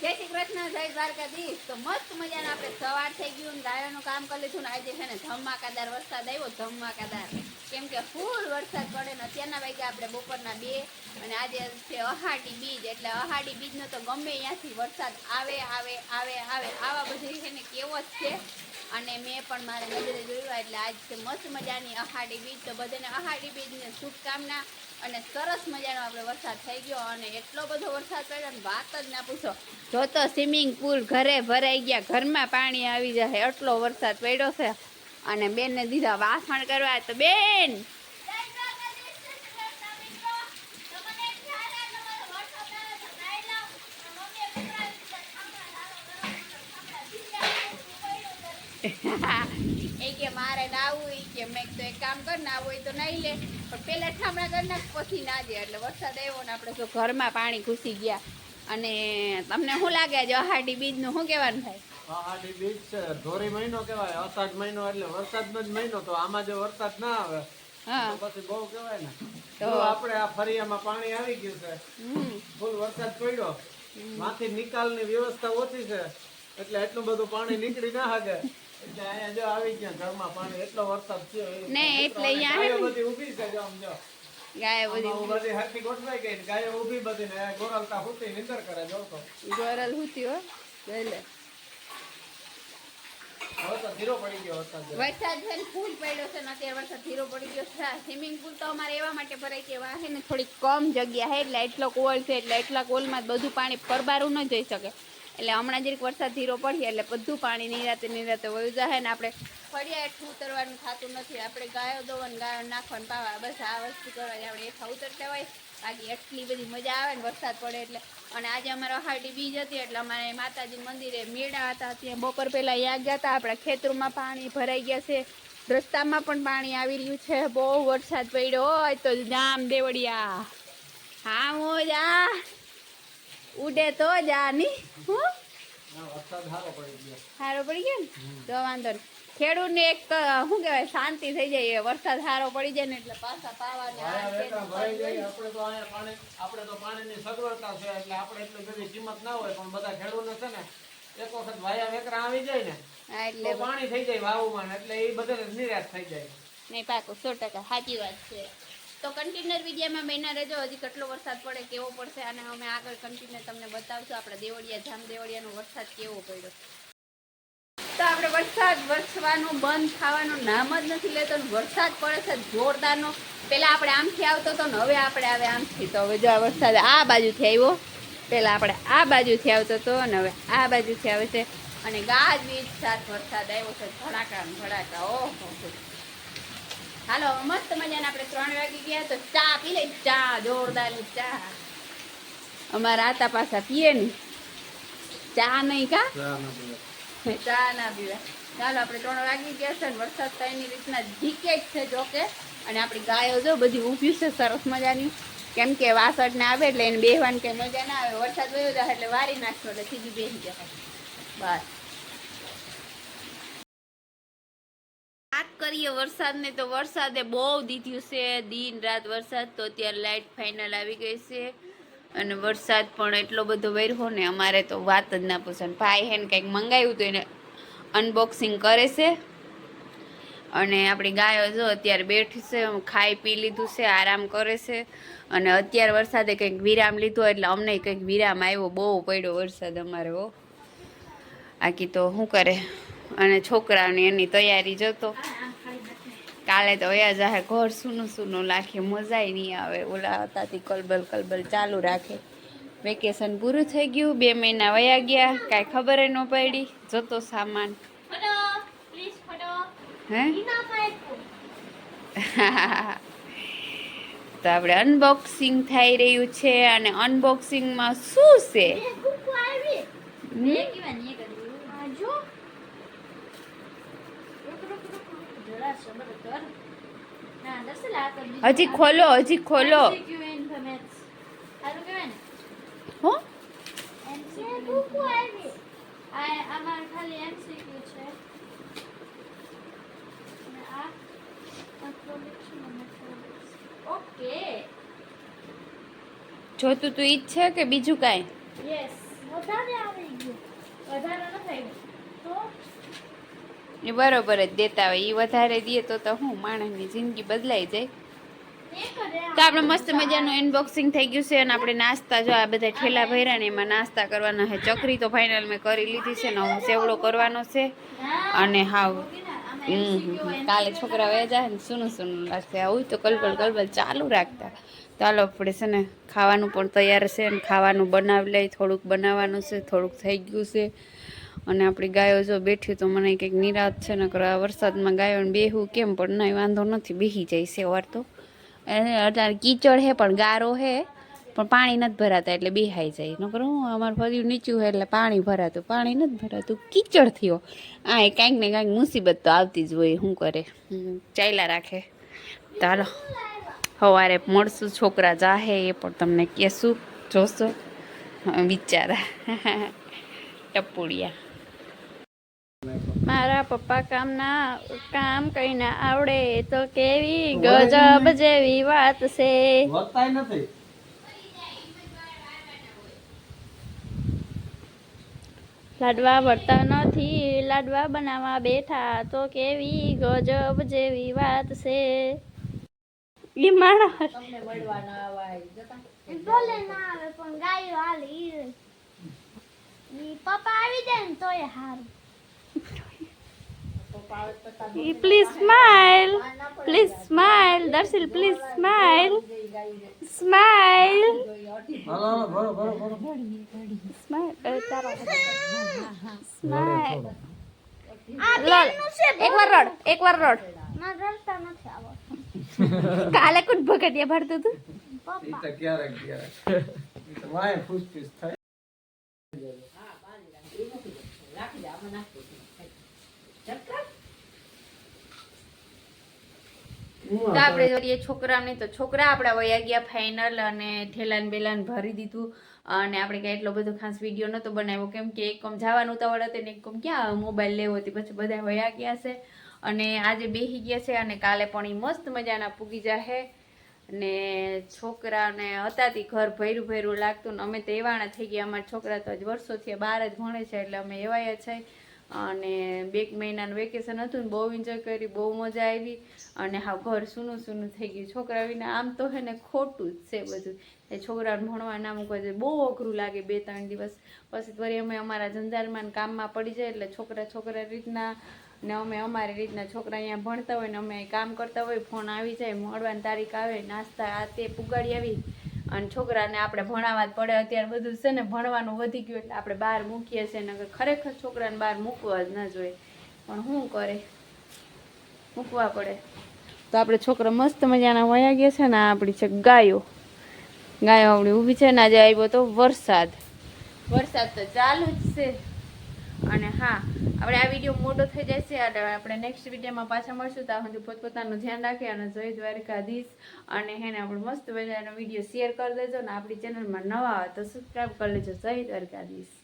જય શ્રી કૃષ્ણ, જય દ્વારકાધીશ. તો મસ્ત મજાના આપણે સવાર થઈ ગયું ને ગાયોનું કામ કરી લીધું ને આજે છે ને ધમાકાદાર વરસાદ આવ્યો ધમાકાદાર કેમ કે ફૂલ વરસાદ પડે ને અત્યારના વાગે આપણે બપોરના બે અને આજે છે અહાડી બીજ, એટલે અહાડી બીજનો તો ગમે ત્યાંથી વરસાદ આવે આવે આવે આવે, આવા બધી છે ને કેવો જ છે. અને મેં પણ મારે નજરે જોયું, એટલે આજ મસ્ત મજાની અહાડી બીજ. તો બધાને અહાડી બીજને શુભકામના. અને સરસ મજાનો આપણે વરસાદ થઈ ગયો અને એટલો બધો વરસાદ પડ્યો ને વાત જ ના પૂછો. જો તો સ્વિમિંગ પુલ ઘરે ભરાઈ ગયા, ઘરમાં પાણી આવી જાય, એટલો વરસાદ પડ્યો છે. અને બેનને દીધા વાસણ કરવા, તો બેન એ કે મારે નાવું કે મેં તો એક કામ કર નાવું હોય તો નાઈ લે. પણ પેલા ઠામડા કરી નાખ પછી ના દે. એટલે વરસાદ આવ્યો ને આપણે તો ઘરમાં પાણી ઘૂસી ગયા. અને તમને શું લાગે છે અહાડી બીજનું શું કહેવાનું થાય? પહાડી બીચ છે ધોરી મહિનો કહેવાય અષાઢ મહિનો એટલે વરસાદનો જ મહિનો તો આમાં જો વરસાદ ના આવે હા. પછી બહુ કહેવાય ને. તો- આપડે આપણે આ ફરિયામાં પાણી આવી ગયું છે ફૂલ વરસાદ પડ્યો માંથી નિકાલની વ્યવસ્થા ઓછી છે એટલે એટલું બધું પાણી નીકળી ના શકે ને એટલે અહીંયા બધી ઊભી છે જો આમ ગાય બધી બધી હરખી ગોઠવાઈ ગઈ ને ઊભી બધી ને ગોરલતા ફૂટી નીંદર કરે જો તો. ગોરલ હુતી હો જોઈ લે. હવે તો ધીરો પડી ગયો વરસાદ છે ને ફૂલ પડ્યો છે ને અત્યારે વરસાદ ધીરો પડી ગયો છે. સ્વિમિંગ પુલ તો અમારે એવા માટે ભરાય કે વાહે ને થોડી કમ જગ્યા છે એટલે એટલો કોલ છે એટલે એટલા કોલમાં માં બધું પાણી પરબારું ન જઈ શકે. એટલે હમણાં જરીક વરસાદ ધીરો પડીએ એટલે બધું પાણી નિરાતે નિરાતે વયું જાય ને આપણે ફળિયા હેઠું ઉતરવાનું થતું નથી. આપણે ગાયો દોવાનું ગાયો નાખવાનું પાવા. બસ આ વસ્તુ કરવાની આપણે એઠા ઉતરતા હોય. બાકી એટલી બધી મજા આવે ને વરસાદ પડે એટલે. અને આજે અમારે હાડી બીજ હતી એટલે અમારે માતાજી મંદિરે મેળા હતા. ત્યાં બપોર પહેલાં અહીંયા ગયા હતા. આપણા ખેતરોમાં પાણી ભરાઈ ગયા છે. રસ્તામાં પણ પાણી આવી રહ્યું છે. બહુ વરસાદ પડ્યો હોય તો જામ દેવડિયા હા હું જા ઉડે તો જા હું? સારો પડી ગયો. ને? તો વાંધો નહીં. ખેડૂતને એક શું કહેવાય શાંતિ થઈ જાય વરસાદ સારો પડી જાય ને એટલે પાછા પાવાને ને ભરાઈ બધું. જાય. આપણે તો પાણી આપણે તો પાણીની સગવડતા છે એટલે આપણે એટલી બધી કિંમત ના હોય પણ બધા ખેડૂતો છે ને એક વખત વાયા વેકરા આવી જાય ને એટલે પાણી થઈ જાય વાવુમાં એટલે એ બધા નિરાશ થઈ જાય. નહીં પાકું સો ટકા સાચી વાત છે. તો કન્ટેનર વિડીયામાં મહિના રહેજો. હજી કેટલો વરસાદ પડે, કેવો પડશે, અને અમે આગળ કન્ટિન્યુ તમને બતાવશું. આપણે દેવળિયા જામ દેવળિયાનો વરસાદ કેવો પડ્યો. તો આપણે વરસાદ વરસવાનું બંધ થવાનું નામ જ નથી લેતો વરસાદ પડે છે જોરદારનો. પહેલાં આપણે આમથી આવતો હતો ને હવે આપણે આવે આમથી. તો હવે જો આ વરસાદ આ બાજુથી આવ્યો. પહેલાં આપણે આ બાજુથી આવતો હતો અને હવે આ બાજુથી આવે છે. અને ગાજવીજ સાથ વરસાદ આવ્યો છે. ધડાકા ને ધડાકા. ઓહો. હાલો મસ્ત મજાના આપણે ત્રણ વાગી ગયા તો ચા પી લઈ ચા જોરદારની ચા. અમારા આતા પાછા પીએ ને ચા નહીં કા? ચા ના પીવા ચાલો આપણે ત્રણ વાગી ગયા છે ને વરસાદ તો એની રીતના ઝીકે જ છે જોકે અને આપણી ગાયો જો બધી ઊભી છે સરસ મજાની. કેમ કે વાસણ ને આવે એટલે એને બેહવાની કઈ મજા ના આવે. વરસાદ વયો જાય એટલે વારી નાખશો એટલે સીધી બેસી જાય બસ. વાત કરીએ વરસાદને, તો વરસાદે બહુ દીધું છે. દિન રાત વરસાદ તો અત્યારે લાઇટ ફાઇનલ આવી ગઈ છે. અને વરસાદ પણ એટલો બધો વેરહો ને, અમારે તો વાત જ ના પૂછે ભાઈ હે ને કંઈક મંગાવ્યું તો એને અનબોક્સિંગ કરે છે. અને આપણી ગાયો જો અત્યારે બેઠી છે ખાઈ પી લીધું છે, આરામ કરે છે. અને અત્યારે વરસાદે કંઈક વિરામ લીધો એટલે અમને કંઈક વિરામ આવ્યો. બહુ પડ્યો વરસાદ અમારે આકી તો શું કરે? અને છોકરાઓની એની તૈયારી જતો કાલે તો વયા જાહે ઘર સૂનું સૂનું લાગે મજાય નહીં આવે. ઓલા હતાથી કલબલ કલબલ ચાલુ રાખે. વેકેશન પૂરું થઈ ગયું બે મહિના વયા ગયા કાંઈ ખબર ન પડી જતો સામાન. હે? તો આપણે અનબોક્સિંગ થઈ રહ્યું છે અને અનબોક્સિંગમાં શું છે? હજી ખોલો હજી ખોલો. જોતું તું ઈચ્છે કે બીજું કાંઈ? વધારે આવી ગયું. વધારે એ બરોબર જ દેતા હોય. એ વધારે દે તો તો હું, માણસની જિંદગી બદલાઈ જાય. તો આપણે મસ્ત મજાનું એનબોક્સિંગ થઈ ગયું છે અને આપણે નાસ્તા જો આ બધા ઠેલા ભર્યા ને એમાં નાસ્તા કરવાના છે. ચકરી તો ફાઇનલ મેં કરી લીધી છે ને હું સેવડો કરવાનો છે. અને હાવ. કાલે છોકરા વયા જાય ને સુનું સુનું લાગશે આવું તો કલબલ કલબલ ચાલુ રાખતા. ચાલો આપણે છે ને ખાવાનું પણ તૈયાર છે અને ખાવાનું બનાવી લઈ, થોડુંક બનાવવાનું છે, થોડુંક થઈ ગયું છે. અને આપણી ગાયો જો બેઠી તો મને કંઈક નિરાત છે ને આ વરસાદમાં ગાયોને બેહવું કેમ? પણ નહીં વાંધો નથી બેસી જાય છે તો. અને અત્યારે કીચડ હે પણ ગારો હે પણ પાણી નથી ભરાતા એટલે બેહાઈ જાય. નકર હું અમારું ફર્યું નીચું હોય એટલે પાણી ભરાતું પાણી નથી ભરાતું કીચડ થયો. આ એ કાંઈક ને કાંઈક મુસીબત તો આવતી જ હોય શું કરે? ચાલ્યા રાખે. ચાલો સવારે મળશું છોકરા જાહે એ પણ તમને કહેશું જોશો હા, બિચારા ટપુડિયા. મારા પપ્પા કામના કામ કઈને આવડે તો કેવી ગજબ જેવી વાત છે. લાડવા વળતા નથી લાડવા બનાવવા બેઠા તો કેવી ગજબ જેવી વાત છે. માણસ ના આવે પણ ગાયો હાલે પપ્પા આવી જાય ને તોય હારું. Please smile please smile Darshil please smile smile smile છે એકવાર રડ એકવાર રડ કાલે કુટ ભગતિયા ભરતું તું ઈ પપ્પા તો ક્યારેક ક્યારેક ઈ તો વાંહે ફૂસફૂસ થાય તો આપણે જોઈએ છોકરાને. તો છોકરા આપણા વયા ગયા ફાઇનલ અને ઠેલાન બેલાન ભરી દીધું. અને આપણે કાંઈ એટલો બધો ખાસ વીડિયો નહોતો બનાવ્યો. કેમ કે એક કમ જવાનું ઉતાવળ હતી ને એક કમ ક્યાં મોબાઈલ લેવો હતી પછી બધા વયા ગયા છે. અને આજે બેસી ગયા છે અને કાલે પણ ઈ મસ્ત મજાના પૂગી જાહે. ને છોકરાને હતા તી ઘર ભર્યું ભર્યું લાગતું ને અમે તો એવાણા થઈ ગયા. અમારા છોકરા તો જ વર્ષોથી બહાર જ ભણે છે એટલે અમે એવાયા છે. અને બે મહિનાનું વેકેશન હતું ને બહુ એન્જોય કરી, બહુ મજા આવી. અને હા, ઘર સૂનું સૂનું થઈ ગયું. છોકરા વિના આમ તો હે ને ખોટું જ છે બધું. એ છોકરાને ભણવા ના મૂકવા જોઈએ બહુ અઘરું લાગે બે ત્રણ દિવસ. પછી વળી અમે અમારા ધંધામાં કામમાં પડી જાય એટલે છોકરા છોકરા રીતના ને અમે અમારી રીતના છોકરા અહીંયા ભણતા હોય ને અમે કામ કરતા હોય, ફોન આવી જાય, મળવાની તારીખ આવે, નાસ્તા આ તે પુગાડી આવી. અને છોકરાને આપણે ભણાવવા જ પડે. અત્યારે બધું છે ને ભણવાનું વધી ગયું એટલે આપણે બહાર મૂકીએ છીએ ને ખરેખર છોકરાને બહાર મૂકવા જ ન જોઈએ. પણ શું કરે? મૂકવા પડે. તો આપણે છોકરા મસ્ત મજાના વયા ગયા છે ને આપણી છે ગાયો. ગાયો આપણી ઊભી છે ને આજે આવ્યો તો વરસાદ. વરસાદ તો ચાલુ જ છે. અને હા, આપણે આ વીડિયો મોટો થઈ જશે અને આપણે નેક્સ્ટ વિડીયોમાં પાછા મળશું. ત્યાં સુધી પોતપોતાનું ધ્યાન રાખીએ અને જય દ્વારકાધીશ. અને હેને આપણે મસ્ત મજાનો વીડિયો શેર કરી દેજો ને આપણી ચેનલમાં નવા હોય તો સબસ્ક્રાઈબ કરી લેજો. જય દ્વારકાધીશ.